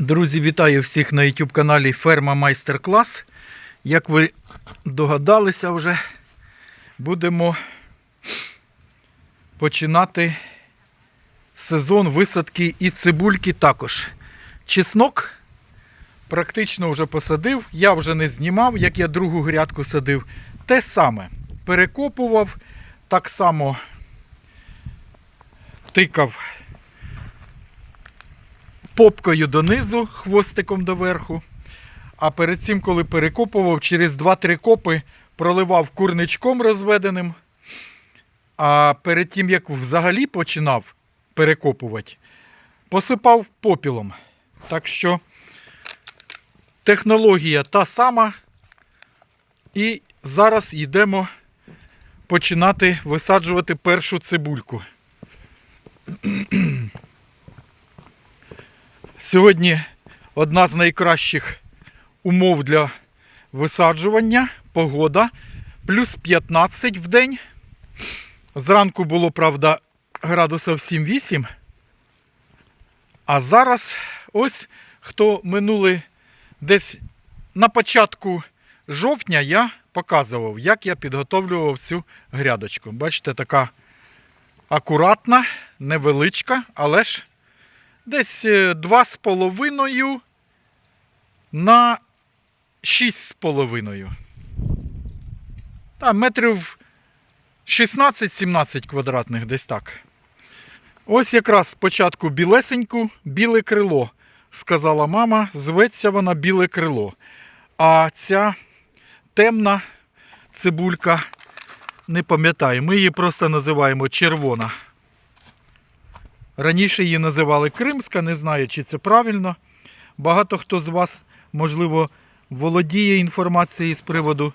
Друзі, вітаю всіх на YouTube каналі Ферма Майстер Клас. Як ви догадалися вже, будемо починати сезон висадки і цибульки також. Чеснок практично вже посадив, я вже не знімав, як я другу грядку садив. Те саме перекопував, так само тикав попкою донизу, хвостиком доверху. А перед цим, коли перекопував, через 2-3 копи проливав курничком розведеним. А перед тим, як взагалі починав перекопувати, посипав попілом. Так що технологія та сама. І зараз йдемо починати висаджувати першу цибульку. Сьогодні одна з найкращих умов для висаджування. Погода. Плюс 15 в день. Зранку було, правда, градусів 7-8. А зараз ось хто минули десь на початку жовтня я показував, як я підготовлював цю грядочку. Бачите, така акуратна, невеличка, але ж десь е, 2,5 на 6,5. Та, метрів 16-17 квадратних, десь так. Ось якраз спочатку білесеньку, біле крило. Сказала мама, зветься вона біле крило. А ця темна цибулька, не пам'ятаю, ми її просто називаємо червона. Раніше її називали Кримська, не знаю, чи це правильно. Багато хто з вас, можливо, володіє інформацією з приводу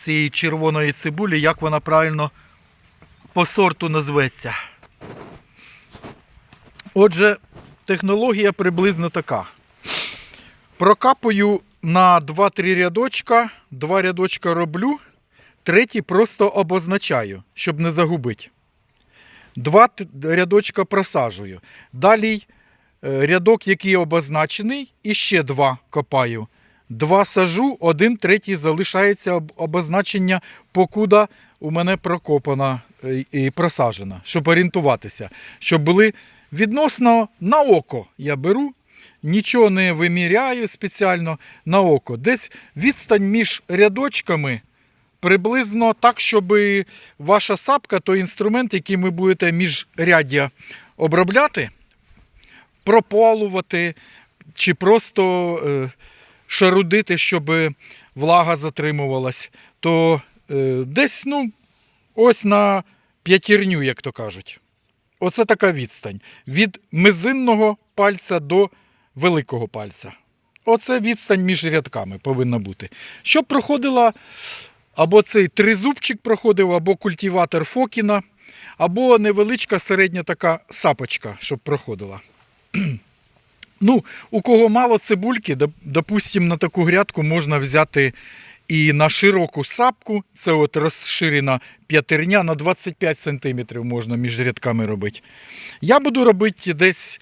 цієї червоної цибулі, як вона правильно по сорту назветься. Отже, технологія приблизно така. Прокапую на 2-3 рядочка, два рядочка роблю, третій просто обозначаю, щоб не загубити. Два рядочка просаджую. Далі е, рядок, який обозначений, і ще два копаю. Два сажу, один третій залишається обозначення, покуда у мене прокопана е, і просаджена, щоб орієнтуватися. Щоб були відносно на око я беру, нічого не виміряю спеціально на око. Десь відстань між рядочками приблизно так, щоб ваша сапка, той інструмент, який ви будете міжряддя обробляти, пропалувати чи просто е, шарудити, щоб влага затримувалась, то е, десь ну, ось на п'ятірню, як то кажуть. Оце така відстань. Від мизинного пальця до великого пальця. Оце відстань між рядками повинна бути. Щоб проходила або цей тризубчик проходив, або культиватор Фокіна, або невеличка середня така сапочка, щоб проходила. ну, у кого мало цибульки, доп- допустим, на таку грядку можна взяти і на широку сапку, це от розширена п'ятерня на 25 см можна між рядками робити. Я буду робити десь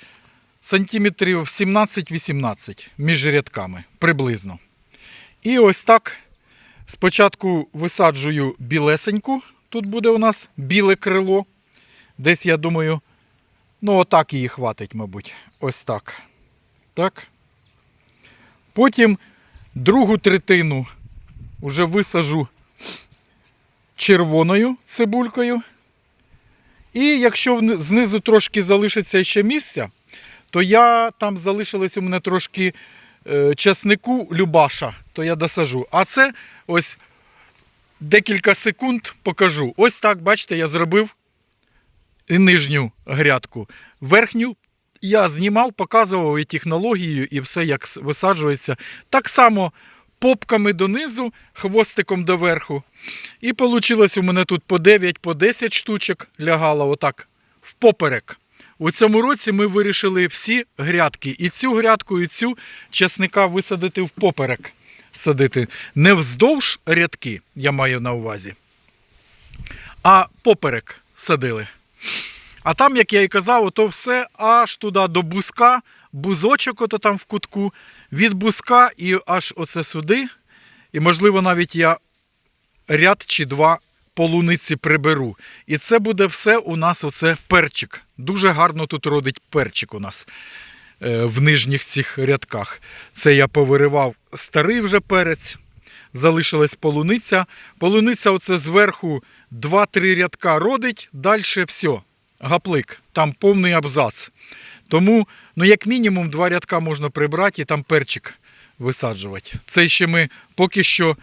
сантиметрів 17-18 між рядками приблизно. І ось так Спочатку висаджую білесеньку. Тут буде у нас біле крило. Десь, я думаю, ну отак її хватить, мабуть. Ось так. Так. Потім другу третину вже висажу червоною цибулькою. І якщо знизу трошки залишиться ще місця, то я там залишилось у мене трошки часнику Любаша, то я досажу. А це ось декілька секунд покажу. Ось так, бачите, я зробив нижню грядку. Верхню я знімав, показував і технологію, і все як висаджується. Так само попками донизу, хвостиком доверху. І вийшло у мене тут по 9, по 10 штучок лягало отак впоперек. У цьому році ми вирішили всі грядки, і цю грядку, і цю часника висадити впоперек. Садити не вздовж рядки, я маю на увазі, а поперек садили. А там, як я і казав, то все аж туди до буска бузочок, ото там в кутку, від бузка і аж оце сюди. І, можливо, навіть я ряд чи два полуниці приберу. І це буде все у нас оце перчик. Дуже гарно тут родить перчик у нас е, в нижніх цих рядках. Це я повиривав старий вже перець. Залишилась полуниця. Полуниця оце зверху 2-3 рядка родить, далі все. Гаплик, там повний абзац. Тому, ну, як мінімум, два рядка можна прибрати і там перчик висаджувати. Це ще ми поки що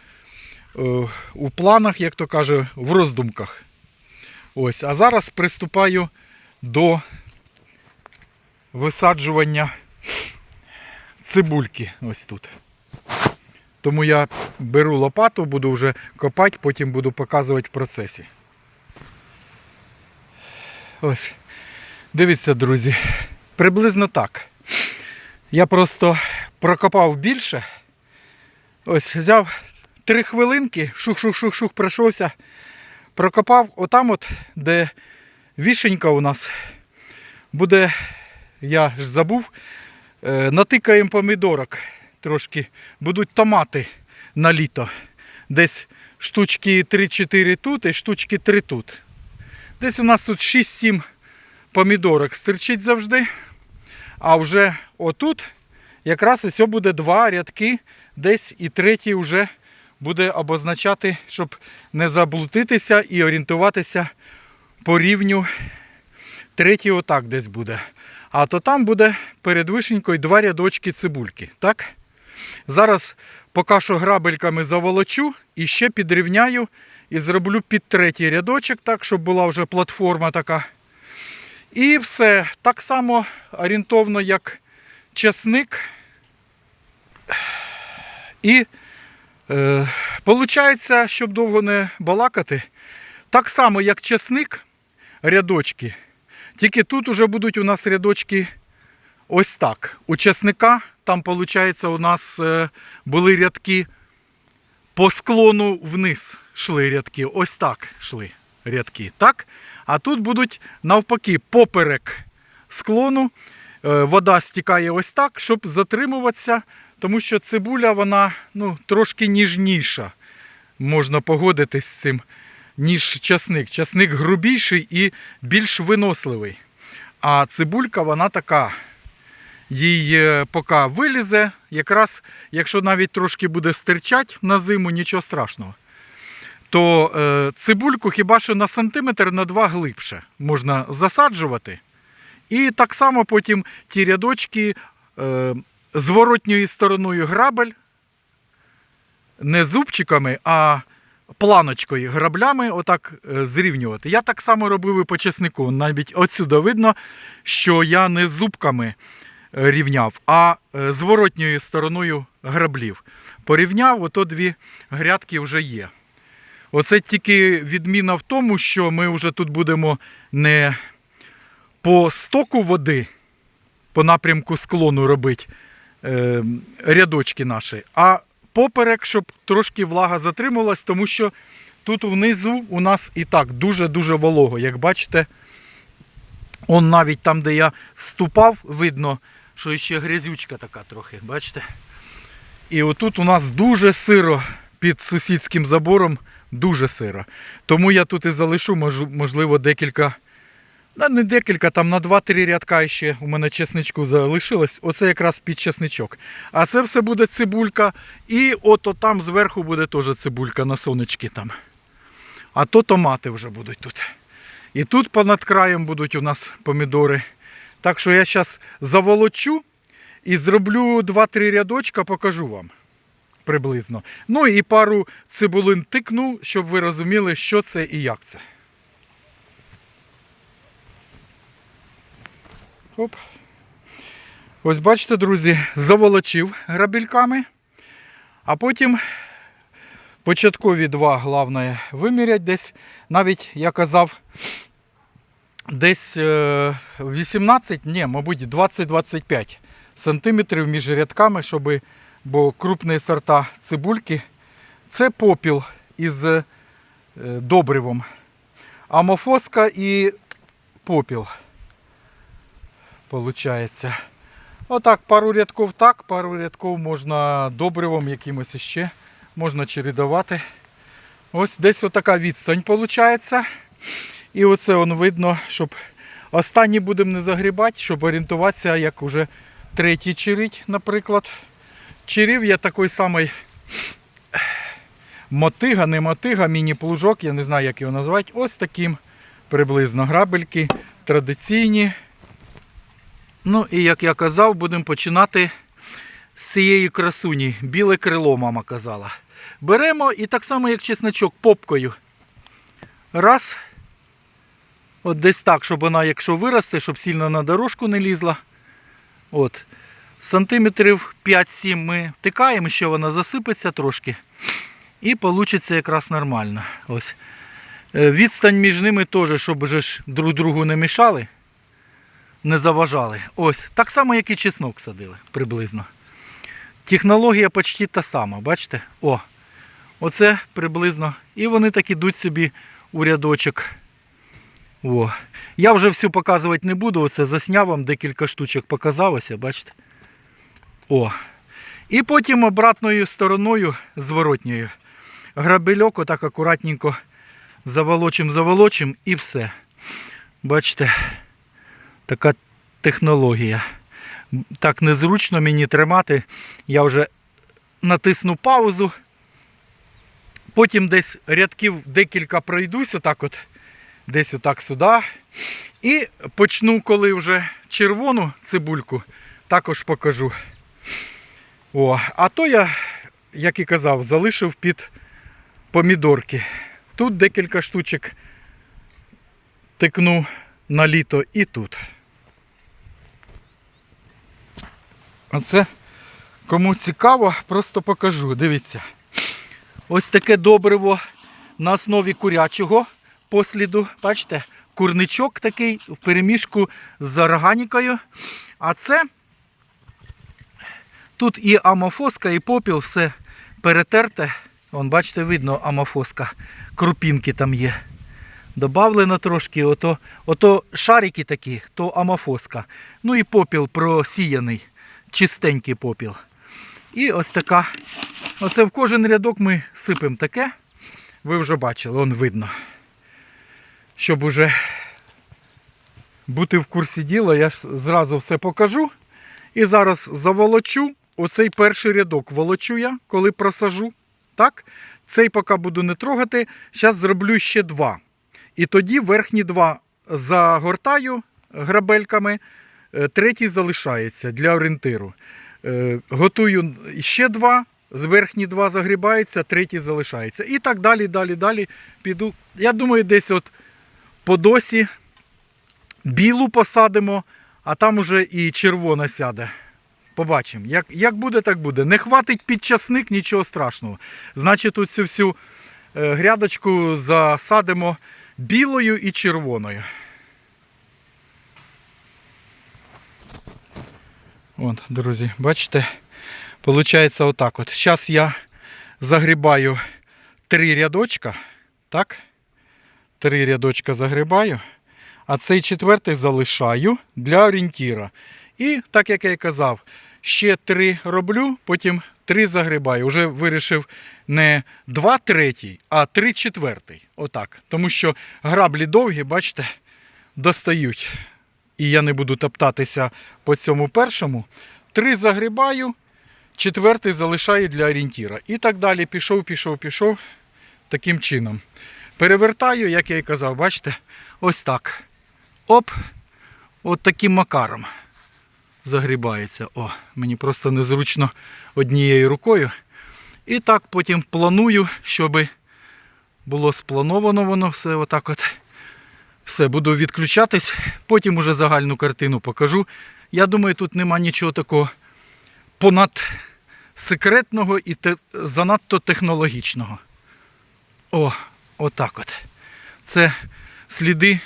у планах, як то каже, в роздумках. Ось. А зараз приступаю до висаджування цибульки ось тут. Тому я беру лопату, буду вже копати, потім буду показувати в процесі. Ось. Дивіться, друзі. Приблизно так. Я просто прокопав більше. Ось, взяв три хвилинки, шух-шух-шух-шух пройшовся. Прокопав отам, от, де вішенька у нас буде, я ж забув, е, натикаємо помідорок трошки. Будуть томати на літо. Десь штучки 3-4 тут і штучки 3 тут. Десь у нас тут 6-7 помідорок стирчить завжди. А вже отут якраз ось буде два рядки, десь і третій вже буде обозначати, щоб не заблудитися і орієнтуватися по рівню. Третій отак десь буде. А то там буде перед вишенькою два рядочки цибульки. Так? Зараз поки що грабельками заволочу і ще підрівняю і зроблю під третій рядочок, так, щоб була вже платформа така. І все. Так само орієнтовно, як часник. І е, получається, щоб довго не балакати, так само, як часник, рядочки. Тільки тут вже будуть у нас рядочки ось так. У часника там, виходить, у нас е, були рядки по склону вниз йшли рядки. Ось так йшли рядки. Так? А тут будуть навпаки поперек склону. Е, Вода стікає ось так, щоб затримуватися, тому що цибуля вона ну, трошки ніжніша. Можна погодитись з цим, ніж часник. Часник грубіший і більш виносливий. А цибулька вона така. Їй е, поки вилізе, якраз, якщо навіть трошки буде стирчать на зиму, нічого страшного. То е, цибульку хіба що на сантиметр на два глибше можна засаджувати. І так само потім ті рядочки е, зворотньою стороною грабель, не зубчиками, а планочкою граблями отак е, зрівнювати. Я так само робив і по чеснику. Навіть отсюди видно, що я не зубками е, рівняв, а е, зворотньою стороною граблів. Порівняв, ото дві грядки вже є. Оце тільки відміна в тому, що ми вже тут будемо не по стоку води, по напрямку склону робити е, рядочки наші, а поперек, щоб трошки влага затрималась, тому що тут внизу у нас і так дуже-дуже волого. Як бачите, он навіть там, де я ступав, видно, що ще грязючка така трохи, бачите? І отут у нас дуже сиро під сусідським забором, дуже сиро. Тому я тут і залишу, можливо, декілька. Не декілька, там на 2-3 рядка ще у мене чесничку залишилось. Оце якраз під чесничок. А це все буде цибулька. І ото там зверху буде теж цибулька на сонечки там. А то томати вже будуть тут. І тут понад краєм будуть у нас помідори. Так що я зараз заволочу і зроблю 2-3 рядочка, покажу вам приблизно. Ну і пару цибулин тикну, щоб ви розуміли, що це і як це. Оп. Ось бачите, друзі, заволочив грабельками, а потім початкові два, головне, вимірять десь, навіть я казав, десь е, 18, ні, мабуть, 20-25 сантиметрів між рядками, щоб, бо крупні сорта цибульки це попіл із е, добривом. Амофоска і попіл. Получається. Отак, пару рядків так, пару рядків можна добривом якимось іще, можна чередувати. Ось десь отака відстань виходить. І оце воно видно, щоб останні будемо не загрібати, щоб орієнтуватися, як уже третій черить, наприклад. Черів я такий самий мотига, не мотига, міні-плужок, я не знаю, як його назвати. Ось таким приблизно грабельки традиційні. Ну і як я казав, будемо починати з цієї красуні. Біле крило, мама казала. Беремо і так само, як чесночок, попкою. Раз. От десь так, щоб вона, якщо виросте, щоб сильно на дорожку не лізла. От. Сантиметрів 5-7 ми втикаємо, ще вона засипеться трошки. І вийде якраз нормально. Ось. Е, Відстань між ними теж, щоб ж друг другу не мішали, не заважали. Ось. Так само, як і чеснок садили приблизно. Технологія почти та сама, бачите? О, оце приблизно. І вони так ідуть собі у рядочок. О. Я вже всю показувати не буду. Оце засняв вам декілька штучок показалося, бачите? О. І потім обратною стороною, зворотньою, грабельок отак акуратненько заволочим, заволочим і все. Бачите, така технологія. Так незручно мені тримати. Я вже натисну паузу. Потім десь рядків декілька пройдусь, отак от, десь отак сюди. І почну, коли вже червону цибульку, також покажу. О, а то я, як і казав, залишив під помідорки. Тут декілька штучок тикну на літо і тут. Оце кому цікаво, просто покажу. Дивіться. Ось таке добриво на основі курячого посліду. Бачите, курничок такий в перемішку з органікою. А це тут і амофоска, і попіл, все перетерте. Вон, бачите, видно амофоска. Крупінки там є. Добавлено трошки, ото, ото шарики такі, то амофоска. Ну і попіл просіяний, чистенький попіл. І ось така. Оце в кожен рядок ми сипемо таке. Ви вже бачили, вон видно. Щоб уже бути в курсі діла, я ж зразу все покажу. І зараз заволочу оцей перший рядок. Волочу я, коли просажу. Так? Цей поки буду не трогати. Зараз зроблю ще два. І тоді верхні два загортаю грабельками, третій залишається для орієнтиру. Е, Готую ще два, з верхні два загрібаються, третій залишається. І так далі, далі, далі піду. Я думаю, десь от по досі білу посадимо, а там уже і червона сяде. Побачимо. Як, як буде, так буде. Не хватить під часник, нічого страшного. Значить, тут цю всю е, грядочку засадимо білою і червоною. От, друзі, бачите? Получається отак от. Зараз я загрібаю три рядочка. Так? Три рядочка загрібаю. А цей четвертий залишаю для орієнтіра. І, так як я і казав, ще три роблю, потім три загрібаю. Уже вирішив не два третій, а три четвертий. Отак. Тому що граблі довгі, бачите, достають. І я не буду топтатися по цьому першому. Три загрібаю, четвертий залишаю для орієнтіра. І так далі пішов, пішов, пішов. Таким чином. Перевертаю, як я і казав, бачите, ось так. Оп, от таким макаром загрібається. О, мені просто незручно однією рукою. І так потім планую, щоб було сплановано воно все отак от. Все, буду відключатись, потім уже загальну картину покажу. Я думаю, тут нема нічого такого понад секретного і те, занадто технологічного. О, отак от. Це сліди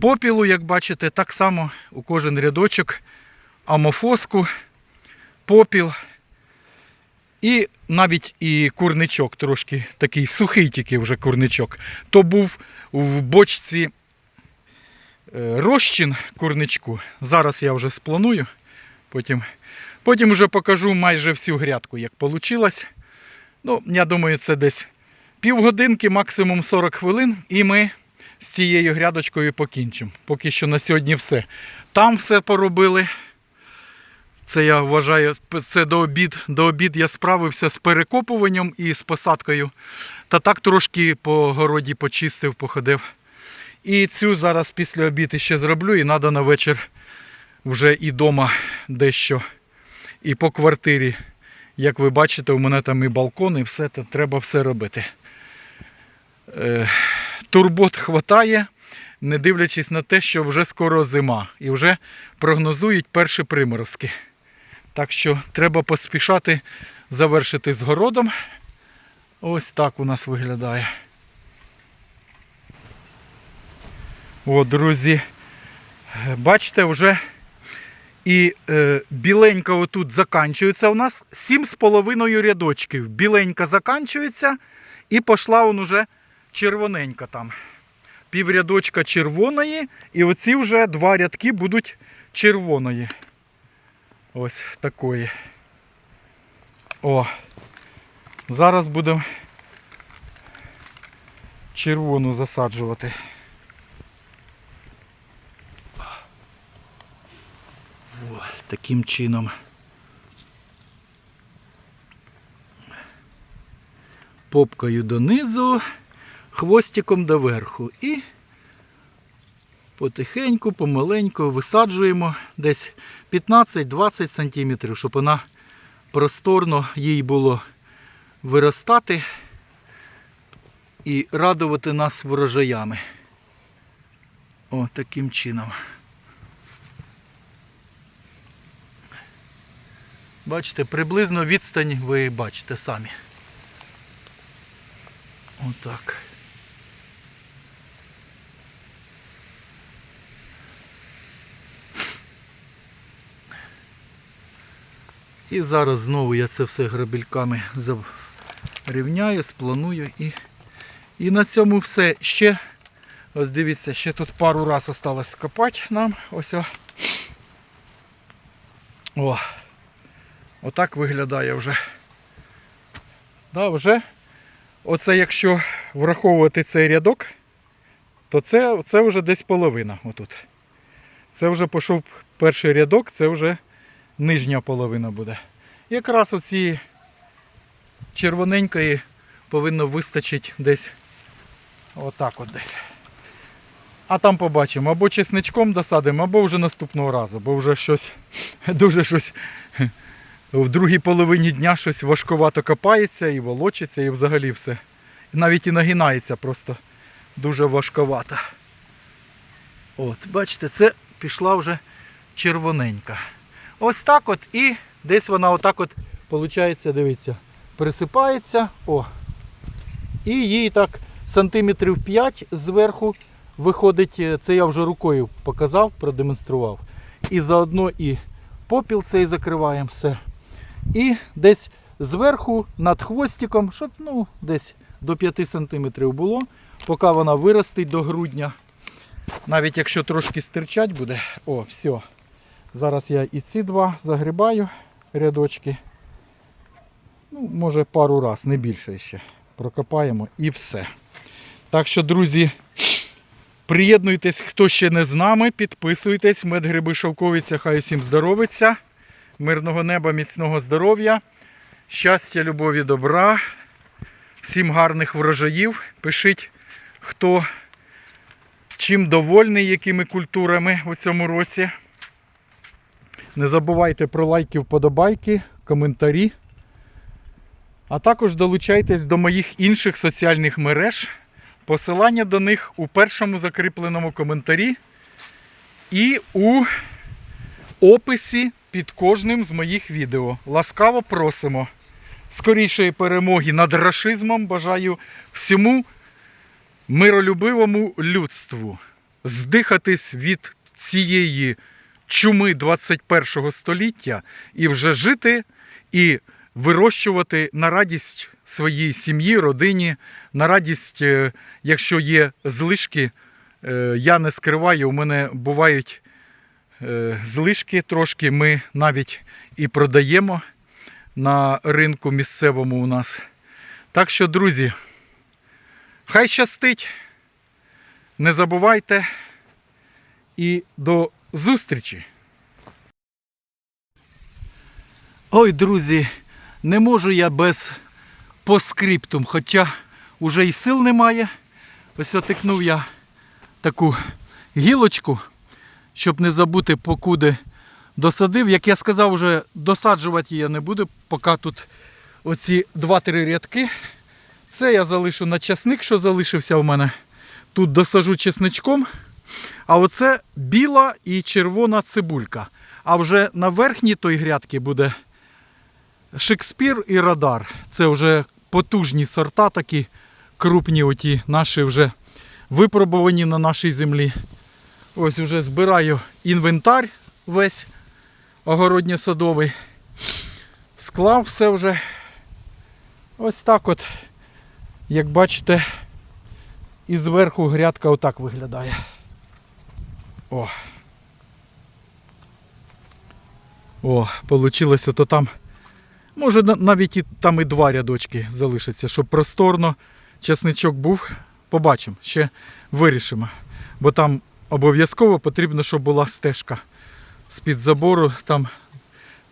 попілу, як бачите, так само у кожен рядочок амофоску, попіл. І навіть і курничок трошки такий сухий тільки вже курничок. То був в бочці розчин курничку. Зараз я вже спланую, Потім, потім вже покажу майже всю грядку, як вийшло. Ну, я думаю, це десь півгодинки, максимум 40 хвилин, і ми з цією грядочкою покінчимо. Поки що на сьогодні все. Там все поробили. Це я вважаю, це до обід. До обід я справився з перекопуванням і з посадкою. Та так трошки по городі почистив, походив. І цю зараз після обіду ще зроблю, і треба на вечір вже і вдома дещо. І по квартирі. Як ви бачите, у мене там і балкон, і все, то треба все робити. Е, турбот хватає, не дивлячись на те, що вже скоро зима. І вже прогнозують перші приморозки. Так що треба поспішати завершити з городом. Ось так у нас виглядає. О, друзі, бачите, вже і е, біленька отут заканчується у нас 7,5 рядочків. Біленька заканчується і пішла он уже червоненька там. Піврядочка червоної, і оці вже два рядки будуть червоної. Ось такої. О. Зараз будемо червону засаджувати. О, таким чином. Попкою донизу, хвостиком доверху. І потихеньку, помаленьку висаджуємо десь 15-20 см, щоб вона просторно їй було виростати і радувати нас врожаями. О, таким чином. Бачите, приблизно відстань ви бачите самі. Отак. І зараз знову я це все грабельками зарівняю, спланую і, і на цьому все. Ще, ось дивіться, ще тут пару раз осталось скопати нам. Ось о. Отак виглядає вже. Да, вже. Оце якщо враховувати цей рядок, то це, це вже десь половина отут. Це вже пішов перший рядок, це вже нижня половина буде. Якраз оці червоненької повинно вистачити десь отак от десь. А там побачимо, або чесничком досадимо, або вже наступного разу, бо вже щось дуже щось в другій половині дня щось важкувато копається і волочиться, і взагалі все. Навіть і нагинається просто дуже важковато. От, бачите, це пішла вже червоненька. Ось так от і десь вона отак от, виходить, дивіться, присипається. О. І їй так сантиметрів 5 зверху виходить, е, це я вже рукою показав, продемонстрував. І заодно і попіл цей закриваємо все. І десь зверху над хвостиком, щоб ну, десь до 5 см було, поки вона виростить до грудня. Навіть якщо трошки стирчать буде, о, все. Зараз я і ці два загрібаю рядочки. Ну, може пару раз, не більше ще. Прокопаємо і все. Так що, друзі, приєднуйтесь, хто ще не з нами, підписуйтесь. Медгриби Шовковиця, хай усім здоровиться. Мирного неба, міцного здоров'я, щастя, любові, добра, всім гарних врожаїв. Пишіть, хто чим довольний, якими культурами у цьому році. Не забувайте про лайки, вподобайки, коментарі. А також долучайтесь до моїх інших соціальних мереж. Посилання до них у першому закріпленому коментарі і у описі під кожним з моїх відео. Ласкаво просимо. Скорішої перемоги над рашизмом бажаю всьому миролюбивому людству здихатись від цієї чуми 21 століття і вже жити і вирощувати на радість своїй сім'ї, родині, на радість, е, якщо є злишки, е, я не скриваю, у мене бувають злишки трошки ми навіть і продаємо на ринку місцевому у нас. Так що, друзі, хай щастить. Не забувайте і до зустрічі. Ой, друзі, не можу я без поскриптум, хоча уже і сил немає. Ось отикнув я таку гілочку, щоб не забути, покуди досадив. Як я сказав, вже досаджувати я не буду, поки тут оці 2-3 рядки. Це я залишу на часник, що залишився у мене. Тут досажу чесничком. А оце біла і червона цибулька. А вже на верхній той грядки буде Шекспір і Радар. Це вже потужні сорта, такі крупні, оті наші вже випробувані на нашій землі. Ось вже збираю інвентар весь огородньо-садовий. Склав все вже. Ось так от, як бачите, і зверху грядка отак виглядає. О. О, получилось ото там. Може навіть і там і два рядочки залишаться, щоб просторно часничок був. Побачимо, ще вирішимо. Бо там обов'язково потрібно, щоб була стежка з-під забору, там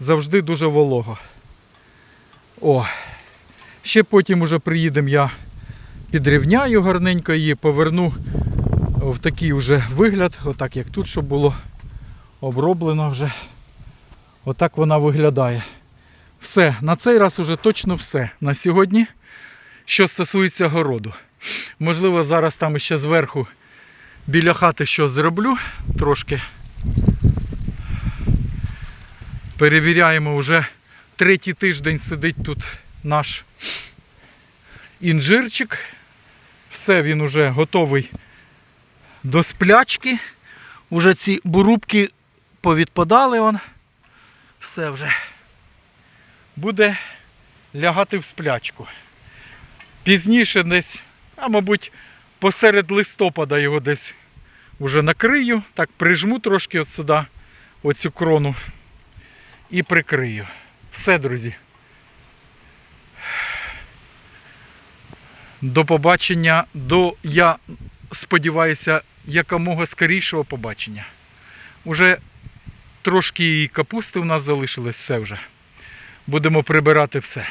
завжди дуже волого. О, ще потім уже приїдемо, я підрівняю гарненько її, поверну в такий вже вигляд, отак як тут, щоб було оброблено вже. Отак вона виглядає. Все, на цей раз уже точно все на сьогодні. Що стосується городу. Можливо, зараз там ще зверху біля хати щось зроблю трошки. Перевіряємо вже третій тиждень сидить тут наш інжирчик. Все, він уже готовий до сплячки. Уже ці бурубки повідпадали. Он. Все вже буде лягати в сплячку. Пізніше десь, а мабуть, посеред листопада його десь вже накрию, так прижму трошки от сюди, оцю крону і прикрию. Все, друзі. До побачення, до, я сподіваюся, якомога скорішого побачення. Уже трошки капусти у нас залишилось все вже. Будемо прибирати все.